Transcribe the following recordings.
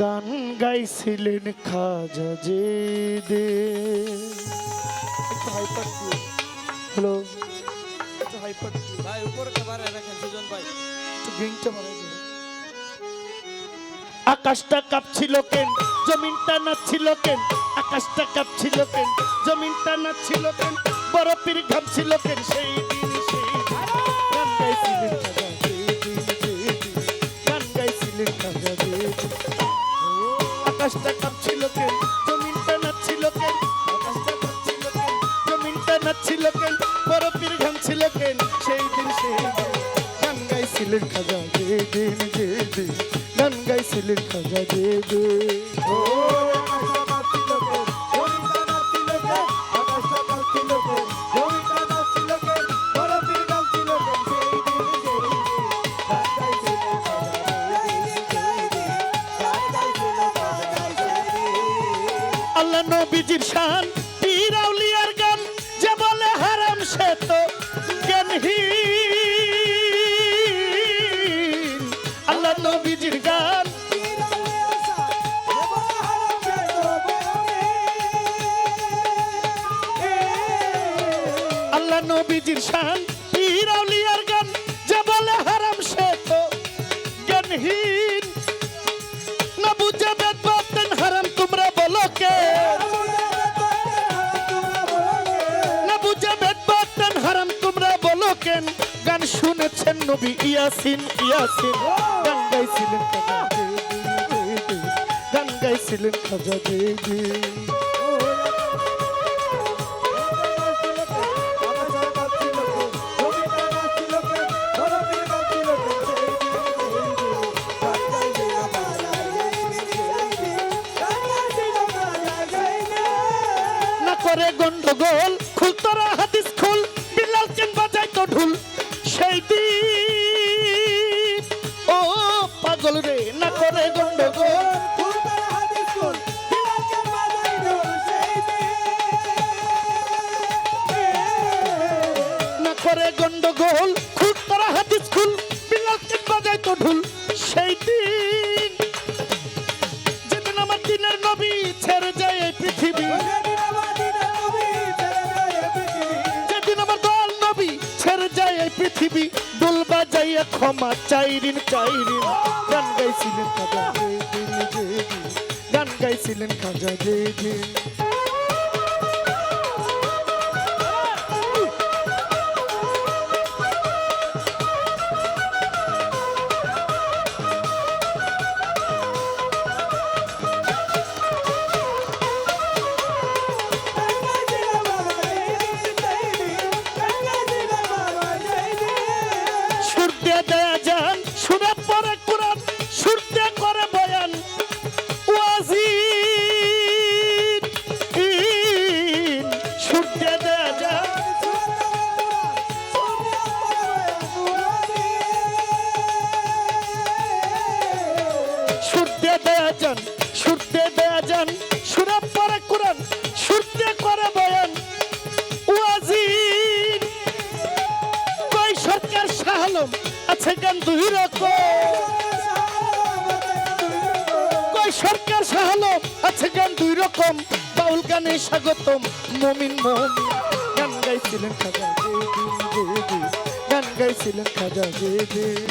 গান গাইছিলেন খাজা যে দে একটু হাইপার দিও। হ্যালো। একটু হাইপার দিও। ভাই উপরে রাখেন সুজন ভাই। একটু গেংটা আকাশটা কাঁপছিল কেন? জমিনটা নাচছিল কেন? আকাশটা কাঁপছিল কেন? জমিনটা নাচছিল কেন? বরফের ঘামছিল কেন? সেই দিন সেই দিন গান গাইছিলেন কেন সেই দিন সেই গান গাইছিলেন খাজা যে দিন যে দিন গান গাইছিলেন খাজা। আল্লাহ নবীজির শান, পীর আউলিয়ার গান, যে বলে হারাম সে তো। জ্ঞানহীন আল্লাহ নবীজির গান। আল্লাহ নবীজির শান। শুনেছেন নবী ইয়াসিন ইয়াসিন গান গাইছিলেন। গান গাইছিলেন গন্ডগোল গন্ডগোল খুল তোরা হাদিস খুল বিলাল কেন বাজাই তো ঢুল। সেই দিন, যেদিন আমার দিনের নবী ছেড়ে যায় এই পৃথিবী। যেদিন আমার দল নবী ছেড়ে যায় পৃথিবী। দোল বাজাইয়া ক্ষমা চাইরিন চাইরিন। গান গাইছিলেন খাজা জে দিন গান গাইছিলেন খাজা জে দিয়ে যান সুরের পরে কোরআন সুর দিয়ে করে বয়ান। ওয়াজির ইন, সুর দিয়ে যান সুর দিয়ে যান সুর দিয়ে দেয়া যান রকম বাউল গানে স্বাগতম মমিন মন গান গাইছিলেন খাজা গান গাইছিলেন খাজা দে দিন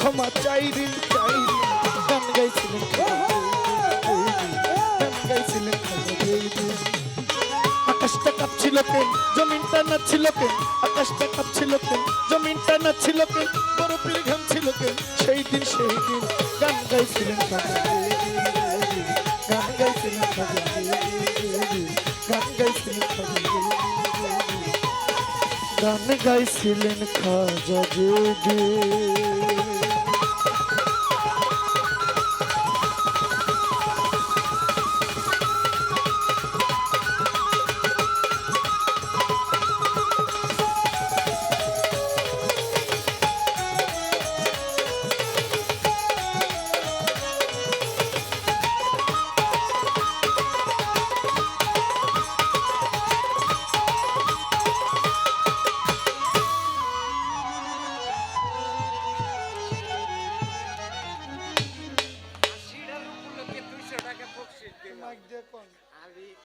ক্ষমা চাই দিন চাই গান গাইছিলেন গান গাইছিলেন আকাশটা কাঁপছিল কেন জমিনটা নাচছিল কেন আকাশটা কাঁপছিল কেন জমিনটা নাচছিল কেন বরফের ঘাম ছিল কেন সেই দিন সেই দিন গান গাইছিলেন গান গাইছিলেন গান গাইছিলেন গান গাইছিলেন খাজা জুগে।